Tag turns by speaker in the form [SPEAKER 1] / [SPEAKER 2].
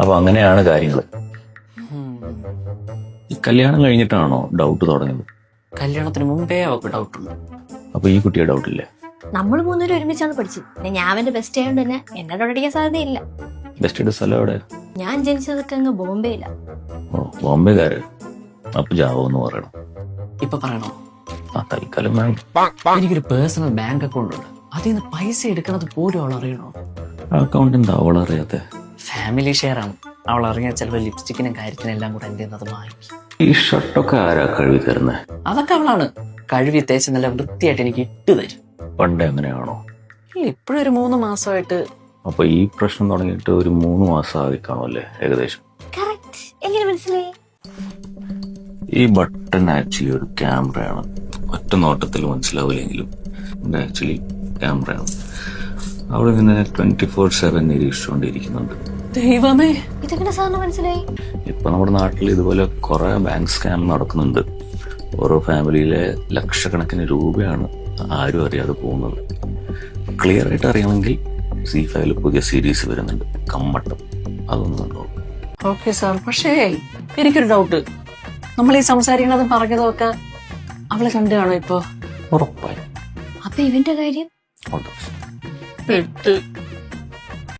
[SPEAKER 1] അപ്പൊ അങ്ങനെയാണ് കാര്യങ്ങൾ ഈ കല്യാണം കഴിഞ്ഞിട്ടാണോ ഡൗട്ട് തുടങ്ങിയത്?
[SPEAKER 2] കല്യാണത്തിന് മുമ്പേ അവൾക്ക് ഡൗട്ട് ഉണ്ട്.
[SPEAKER 1] അപ്പൊ ഈ കുട്ടിയെ ഡൗട്ട് ഇല്ല?
[SPEAKER 3] നമ്മൾ മൂന്നുപേരും ഒരുമിച്ചാണ് പഠിച്ചത്. പിന്നെ ഞാൻ അവന്റെ ബെസ്റ്റ് ആയതുകൊണ്ട് തന്നെ എന്നെ ഡോട്ടടിക്കാൻ സാധ്യതയില്ല.
[SPEAKER 1] ബെസ്റ്റ് സ്ഥലം എവിടെ?
[SPEAKER 3] ഞാൻ ജനിച്ചതൊക്കെ അങ്ങ് ബോംബെയില.
[SPEAKER 1] ഓ ബോംബെക്കാര് അപ്പൊ ജാവോ എന്ന് പറയണം.
[SPEAKER 2] ഇപ്പൊ പറയണോ?
[SPEAKER 1] ആ തൽക്കാലം വേണം.
[SPEAKER 2] എനിക്കൊരു പേഴ്സണൽ ബാങ്ക് അക്കൗണ്ട് ഉണ്ട്. അതിൽ നിന്ന് പൈസ എടുക്കണത് പോലും അവൾ അറിയണോ?
[SPEAKER 1] ആ അക്കൗണ്ട് എന്താ അവളറിയാത്ത?
[SPEAKER 2] ഫാമിലി ഷെയർ ആണ്. അവൾ അറിയാൻ ചിലപ്പോൾ ലിപ്സ്റ്റിക്കിനും കാര്യത്തിനും എല്ലാം കൂടെ എന്റെ അത് വാങ്ങിക്കും
[SPEAKER 1] ഈ ഷർട്ടൊക്കെ ആരാ കഴുകി തരുന്നത്
[SPEAKER 2] അതൊക്കെ അവളാണ്. കഴുകി തേച്ച് നല്ല വൃത്തിയായിട്ട് എനിക്ക് ഇട്ട് തരും.
[SPEAKER 1] പണ്ട് എങ്ങനെയാണോ?
[SPEAKER 2] ഇല്ല ഒരു മൂന്ന് മാസമായിട്ട്.
[SPEAKER 1] അപ്പൊ ഈ പ്രശ്നം തുടങ്ങിയിട്ട് ഒരു മൂന്ന് മാസം ആയി കാണുമല്ലേ ഏകദേശം?
[SPEAKER 3] എങ്ങനെ മനസ്സിലായി?
[SPEAKER 1] ഈ ബട്ടൺ ആക്ച്വലി ഒരു ക്യാമറയാണ് ഒറ്റ നോട്ടത്തിൽ മനസ്സിലാവില്ലെങ്കിലും ആക്ച്വലി ക്യാമറയാണ് അവളിങ്ങനെ ട്വന്റി ഫോർ സെവൻ നിരീക്ഷിച്ചുകൊണ്ടിരിക്കുന്നുണ്ട്.
[SPEAKER 2] ദൈവമേ.
[SPEAKER 3] ഇതെങ്ങനെ സാറിന് മനസ്സിലായി?
[SPEAKER 1] ഇപ്പൊ നമ്മുടെ നാട്ടിൽ ഇതുപോലെ കുറെ ബാങ്ക് സ്കാം നടക്കുന്നുണ്ട്. ഓരോ ഫാമിലിയിലെ ലക്ഷക്കണക്കിന് രൂപയാണ് ആരും അറിയാതെ പോകുന്നത്. ക്ലിയർ ആയിട്ട് അറിയണമെങ്കിൽ സി ഫൈവിൽ പുതിയ സീരീസ് വരുന്നുണ്ട്. കമ്മട്ടം. അതൊന്നും
[SPEAKER 2] ഓക്കെ സാർ പക്ഷേ എനിക്കൊരു ഡൗട്ട് നമ്മൾ ഈ സംസാരിക്കണതും പറഞ്ഞതും ഒക്കെ അവളെ കണ്ടാണോ ഇപ്പൊ?
[SPEAKER 1] ഉറപ്പായി.
[SPEAKER 3] അപ്പൊ ഇവന്റെ കാര്യം?
[SPEAKER 1] ഉണ്ട്.
[SPEAKER 2] പെട്ട്